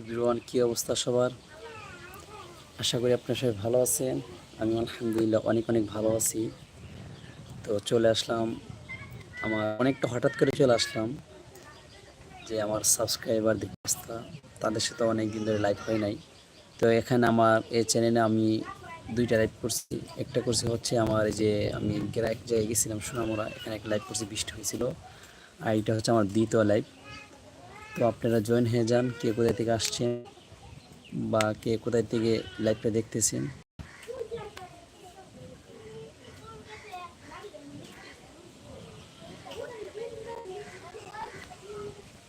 Everyone, কী অবস্থা সবার? আশা করি আপনার সবাই ভালো আছেন। আমি আলহামদুলিল্লাহ অনেক অনেক ভালো আছি। তো চলে আসলাম, আমার অনেকটা হঠাৎ করে চলে আসলাম যে আমার সাবস্ক্রাইবার অবস্থা তাদের সাথে অনেক দিন ধরে লাইভ হয় নাই। তো এখানে আমার এই চ্যানেলে আমি দুইটা লাইভ করছি। একটা করছি হচ্ছে আমার যে আমি এক জায়গায় গেছিলাম সোনামোড়া। এখানে একটা লাইভ করছি, বৃষ্টি হয়েছিল। আর এটা হচ্ছে আমার দ্বিতীয় লাইভ তো আপনারা জয়েন হয়ে যান, কে কোথায় থেকে আসছেন বা কে কোথায় থেকে লাইভটা দেখতেছেন।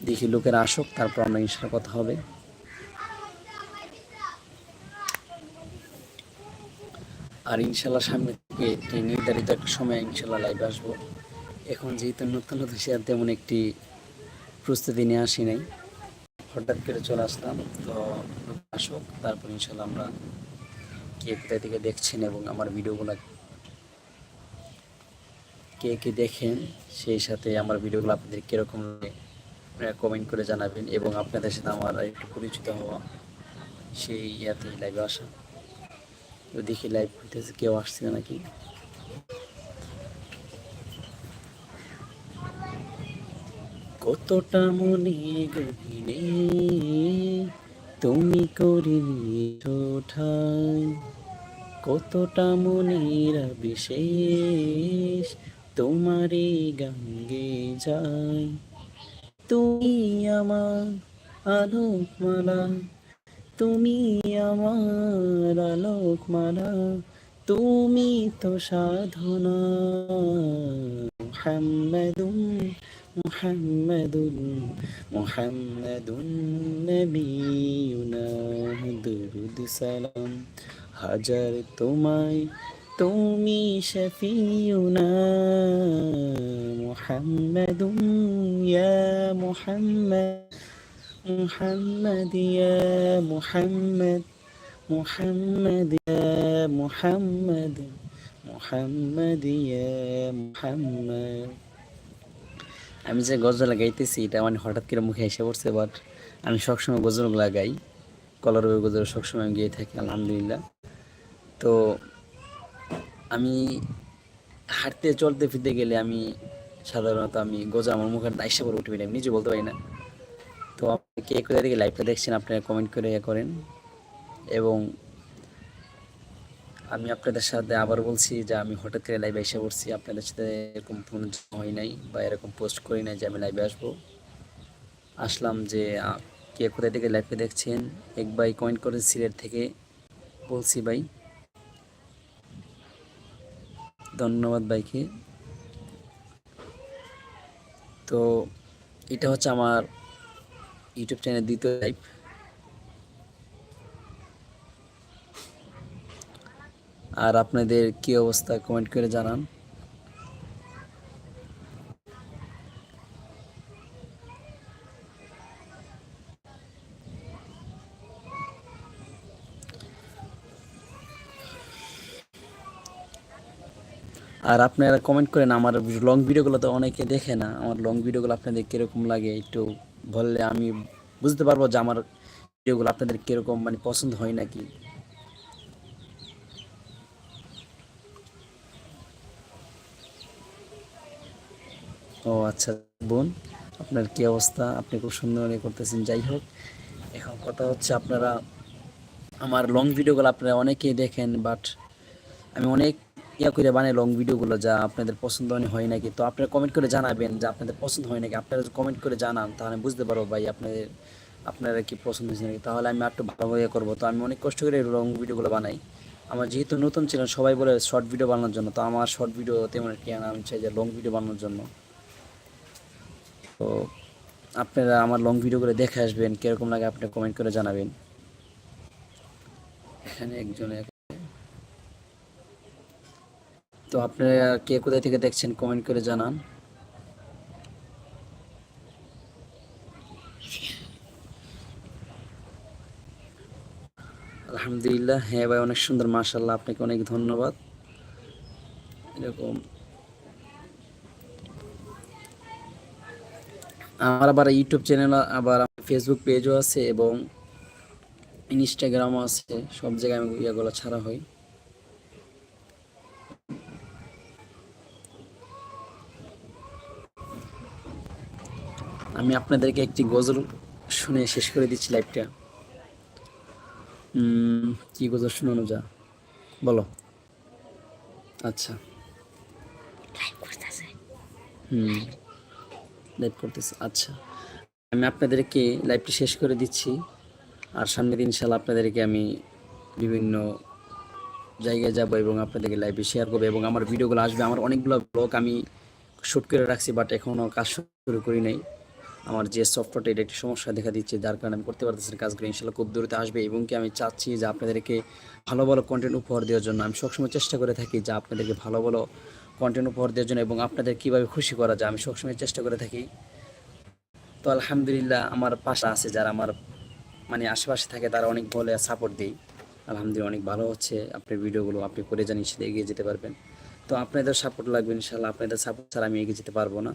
দেখি লোকের আসুক, তারপর আমরা ইনশাল্লাহ কথা হবে। আর ইনশাল্লাহ সামনে থেকে নির্ধারিত একটা সময় ইনশাল্লাহ লাইভ আসব। এখন যেহেতু নতুন নতুন সে তেমন একটি প্রস্তুতি নিয়ে আসি নাই। হঠাৎ করে চলে আসলাম, তো আসুক, তারপর ইনশাল্লাহ আমরা কে কোথায় থেকে দেখছেন এবং আমার ভিডিওগুলো কে কে দেখেন, সেই সাথে আমার ভিডিওগুলো আপনাদের কীরকম কমেন্ট করে জানাবেন এবং আপনাদের সাথে আমার একটু পরিচিত হওয়া, সেই ইয়াতে লাইভে আসা। দেখি লাইভ হইতেছে, কেউ আসছে নাকি? কতটা মনে গভীরে তুমি করে নিয়েছো কতটা মনের বিশেষ তোমারে গাঙ্গে যায়। তুমি আমার আলোক মালা তুমি আমার আলোক মালা তুমি তো সাধনা। মুহাম্মাদুন মুহাম্মাদুন মুহাম্মাদুন নবিয়ুনা দুরুদ সালাম। হাজার তোমায় তুমি শফিউনা। মুহাম্মাদুন ইয়া মুহাম্মদ মুহাম্মদ ইয়া মুহাম্মদ মুহাম্মদ ইয়া محمد محمد يا محمد আমি যে গজল গাইতেছি এটা মানে হঠাৎ করে মুখে এসে পড়ছে বাট আমি সবসময় গজলগুলা গাই কলরবের গজল সবসময় আমি গিয়ে থাকি আলহামদুলিল্লাহ তো আমি হাঁটতে চলতে ফিরতে গেলে আমি সাধারণত আমি গজল আমার মুখের দায়সা করে উঠে আমি নিজে বলতে পারি না তো আপনি কে কোথা থেকে লাইভটা দেখছেন আপনারা কমেন্ট করে ইয়ে করেন এবং আমি আপনাদের সাথে আবার বলছি যে আমি হঠাৎ করে লাইভে এসে পড়ছি। আপনাদের সাথে এরকম ফোন হয় নাই বা এরকম পোস্ট করি নাই যে আমি লাইভে আসব। আসলাম যে কে কোথায় থেকে লাইভে দেখছেন? এক ভাই কমেন্ট করে সিলেট থেকে। বলছি, ভাই, ধন্যবাদ ভাইকে। তো, এটা হচ্ছে আমার ইউটিউব চ্যানেল দ্বিতীয় লাইভ আর আপনাদের কি অবস্থা কমেন্ট করে জানান। আর আপনারা কমেন্ট করেন, আমার লং ভিডিওগুলো তো অনেকে দেখে না, আমার লং ভিডিওগুলো আপনাদের কীরকম লাগে একটু বললে আমি বুঝতে পারব যে আমার ভিডিওগুলো আপনাদের কীরকম মানে পছন্দ হয় নাকি। ও আচ্ছা বোন, আপনার কি অবস্থা? আপনি খুব সুন্দর করতেছেন। যাই হোক, এখন কথা হচ্ছে আপনারা, আমার লং ভিডিওগুলো আপনারা অনেকেই দেখেন বাট আমি অনেক ইয়া করে বানাই লং ভিডিওগুলো যা আপনাদের পছন্দ হয় নাকি। তো আপনারা কমেন্ট করে জানাবেন যে আপনাদের পছন্দ হয় নাকি। আপনারা কমেন্ট করে জানান, তাহলে বুঝতে পারব ভাই আপনাদের, আপনারা কি পছন্দ হয়েছে নাকি। তাহলে আমি একটু ভালো ইয়ে করব। তো আমি অনেক কষ্ট করে লং ভিডিওগুলো বানাই। আমার যেহেতু নতুন ছিলেন সবাই বলে শর্ট ভিডিও বানানোর জন্য। তো আমার শর্ট ভিডিও তেমন একটি আমি চাই যে লং ভিডিও বানানোর জন্য। তো আপনারা আমার লং ভিডিও করে দেখে আসবেন, কীরকম লাগে আপনি কমেন্ট করে জানাবেন। এখানে একজন তো আপনারা কে কোথায় থেকে দেখছেন কমেন্ট করে জানান। আলহামদুলিল্লাহ হ্যাঁ ভাই, অনেক সুন্দর মাশাল্লাহ আপনাকে অনেক ধন্যবাদ। এরকম আমার আবার ইউটিউব চ্যানেল আবার ফেসবুক পেজও আছে এবং ইনস্টাগ্রামও আছে। সব জায়গায় আমি ইয়েগুলো ছাড়া হয় আমি আপনাদেরকে একটি গজল শুনে শেষ করে দিচ্ছি লাইভটা কি গজল শোনানো যা বলো। আচ্ছা। হুম। লাইভ করতেছে। আচ্ছা আমি আপনাদেরকে লাইভটি শেষ করে দিচ্ছি। আর সামনের দিন ইনশাল্লাহ আপনাদেরকে আমি বিভিন্ন জায়গায় যাব এবং আপনাদেরকে লাইভে শেয়ার করব এবং আমার ভিডিওগুলো আসবে। আমার অনেকগুলো ব্লগ আমি শ্যুট করে রাখছি বাট এখনও কাজ শুরু করি নাই। আমার যে সফটওয়্যারটা এটা একটি সমস্যা দেখা দিচ্ছে, যার কারণে আমি করতে পারতেছি কাজগুলো ইনশাল্লাহ খুব দূরতে আসবে এবং কি আমি চাচ্ছি যে আপনাদেরকে ভালো ভালো কন্টেন্ট উপহার দেওয়ার জন্য। আমি সবসময় চেষ্টা করে থাকি যে আপনাদেরকে ভালো ভালো কন্টেন্ট উপহার দেওয়ার জন্য এবং আপনাদের কীভাবে খুশি করা যায়, আমি সবসময় চেষ্টা করে থাকি। তো আলহামদুলিল্লাহ আমার পাশে আছে যারা আমার মানে আশেপাশে থাকে তারা অনেক বলে সাপোর্ট দিই আলহামদুলিল্লাহ অনেক ভালো হচ্ছে, আপনার ভিডিওগুলো আপনি করে জানি সেটা এগিয়ে যেতে পারবেন। তো আপনাদের সাপোর্ট লাগবে, ইনশাল্লাহ আপনাদের সাপোর্ট ছাড়া আমি এগিয়ে যেতে পারব না।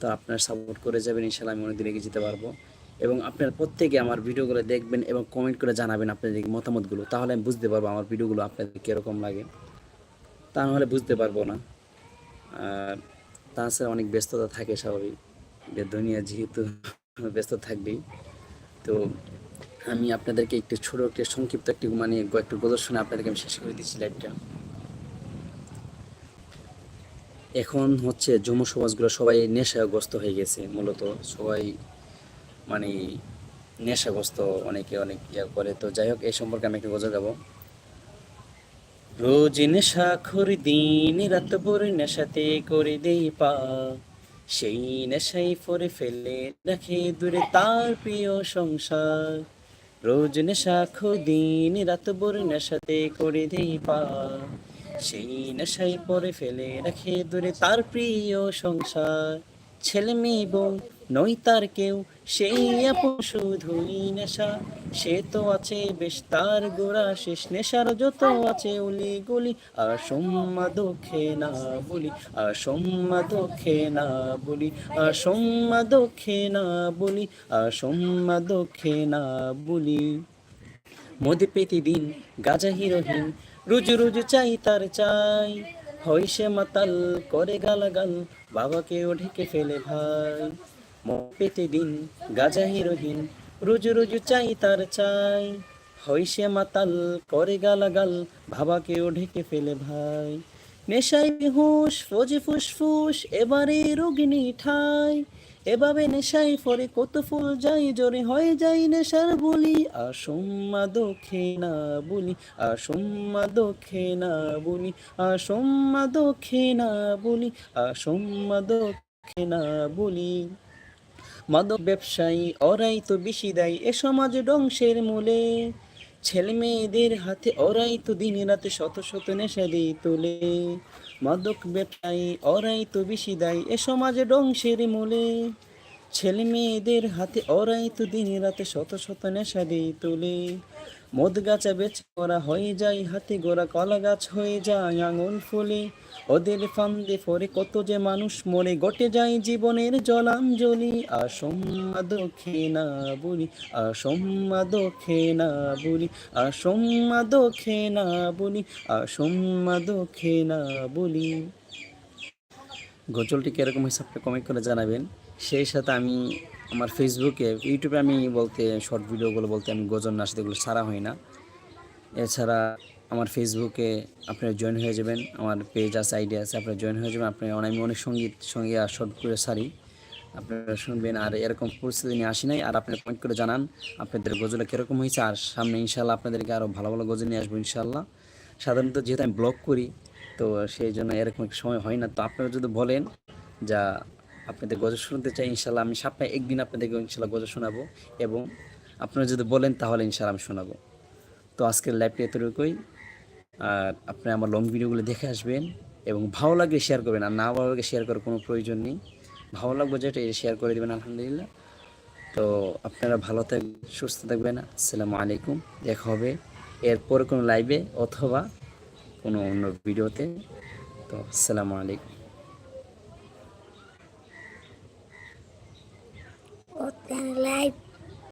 তো আপনার সাপোর্ট করে যাবেন, ইনশাল্লাহ আমি অনেকদিন এগিয়ে যেতে পারব। এবং আপনারা প্রত্যেকে আমার ভিডিওগুলো দেখবেন এবং কমেন্ট করে জানাবেন আপনাদের মতামতগুলো, তাহলে আমি বুঝতে পারব আমার ভিডিওগুলো আপনাদের কীরকম লাগে। তা নাহলে বুঝতে পারব না। তাছাড়া অনেক ব্যস্ততা থাকে স্বাভাবিক। দুনিয়া যেহেতু ব্যস্ত থাকবেই। তো আমি আপনাদেরকে একটু ছোট, একটা সংক্ষিপ্ত একটু মানে একটু গজল শুনে আপনাদেরকে আমি শেষ করে দিচ্ছি লাইভটা এখন হচ্ছে যুব সমাজগুলো সবাই নেশাগ্রস্ত হয়ে গেছে, মূলত সবাই মানে নেশাগ্রস্ত, অনেকে অনেক ইয়া করে। তো যাই হোক, এই সম্পর্কে আমি একটু গজল গাবো রোজ নেশা খরি দিন, রাত ভরে নেশাতে করে দেই পা। সেই নেশাই ফরে ফেলে রাখে দূরে তার প্রিয় সংসার। রোজ নেশা দিন, রাত ভরে নেশাতে করে দেই পা। সেই নেশাই পরে ফেলে রাখে দূরে তার প্রিয় সংসার। ছেলে মেয়ে, বউ নই তার কেউ সেই আপন শুধুই নেশা। সে তো আছে বেশ, তার গোড়া শেষ নেশার যত আছে উলি গুলি আর সোম্মা দুঃখে না বলি, আর সোম্মা দুঃখে না বলি, আর সোম্মা দুঃখে না বলি, আর সোম্মা দুঃখে না বলি। মধ্যে পেতে দিন গাজা হিরোহীন, রুজু রুজু চাই তার চাই। হয় সে মাতাল, করে গালাগাল বাবাকেও ঢেকে ফেলে ভাই। মদ পেতে দিন গাজা হিরোহীন রুজু রুজু চাই তার চাই। হয় সে মাতাল, করে গালাগাল বাবাকেও ঢেকে ফেলে ভাই। নেশাই বেহুশ, ফোজে ফুসফুস, এবারে রোগিনী ঠাই। এভাবে নেশাই ফরে কত ফুল যাই, জোরে হয়ে যাই নেশার বলি। আসম্মা দোখে না বলি আসম্মা দোখে না বলি আসম্মা দোখে না বলি আসম্মা দোখে না বলি। মাদক ব্যবসায়ী ওরাই তো বেশি দেয়, এ সমাজ ধ্বংসের মূলে। ছেলে মেয়েদের হাতে ওরাই তো দিন রাতে শত শত নেশা দিয়ে তোলে। মাদক ব্যবসায়ী ওরাই তো বেশি দেয়, এ সমাজে ধ্বংসের মূলে। ছেলে মেয়েদের হাতে ওরাই তো দিন রাতে শত শত নেশা দিয়ে তোলে। মদ গাছা বেচে ওরা হয়ে যায়, হাতে গোড়া কলা গাছ হয়ে যায়, আঙুল ফুলে। ওদের ফান্দে ফরে কত যে মানুষ মরে, গটে যায় জীবনের জলাঞ্জলি। আসম্মা না বলি, আসম্মা না বলি, আসম্মা না বলি, আসম্মা না বলি। গজলটি কীরকম হিসাবটা কমেন্ট করে জানাবেন। সেই সাথে আমি আমার ফেসবুকে, ইউটিউবে আমি বলতে শর্ট ভিডিওগুলো বলতে আমি গজল নাচ এগুলো ছাড়া হয় না। এছাড়া আমার ফেসবুকে আপনারা জয়েন হয়ে যাবেন, আমার পেজ আছে আইডি আছে, আপনারা জয়েন হয়ে যাবেন আপনি আমি অনেক সংগীত, সঙ্গে আর শর্ট করে সারি আপনারা শুনবেন, আর এরকম পরিস্থিতি নিয়ে আসি নাই, আর আপনি কমেন্ট করে জানান, আপনাদের গজলে কীরকম হয়েছে আর সামনে ইনশাল্লাহ আপনাদেরকে আরও ভালো ভালো গজল নিয়ে আসব ইনশাল্লাহ সাধারণত যেহেতু আমি ব্লগ করি, তো সেই জন্য এরকম সময় হয় না। তো আপনারা যদি বলেন যা আপনাদের গজল শুনতে চাই ইনশাল্লাহ আমি সপ্তাহে একদিন আপনাদেরকে ইনশাল্লাহ গজল শোনাবো এবং আপনারা যদি বলেন তাহলে ইনশাল্লাহ আমি শোনাবো। তো আজকের লাইভটি এতটুকুই। আর আপনি আমার লং ভিডিওগুলো দেখে আসবেন এবং ভালো লাগলে শেয়ার করবেন। আর না ভালো লাগে শেয়ার করার কোনো প্রয়োজন নেই। ভালো লাগবে যেটা শেয়ার করে দেবেন, আলহামদুলিল্লাহ। তো আপনারা ভালো থাকবেন, সুস্থ থাকবেন। আসসালামু আলাইকুম। দেখা হবে এরপরে কোনো লাইভে অথবা কোনো অন্য ভিডিওতে তো আসসালামু আলাইকুম।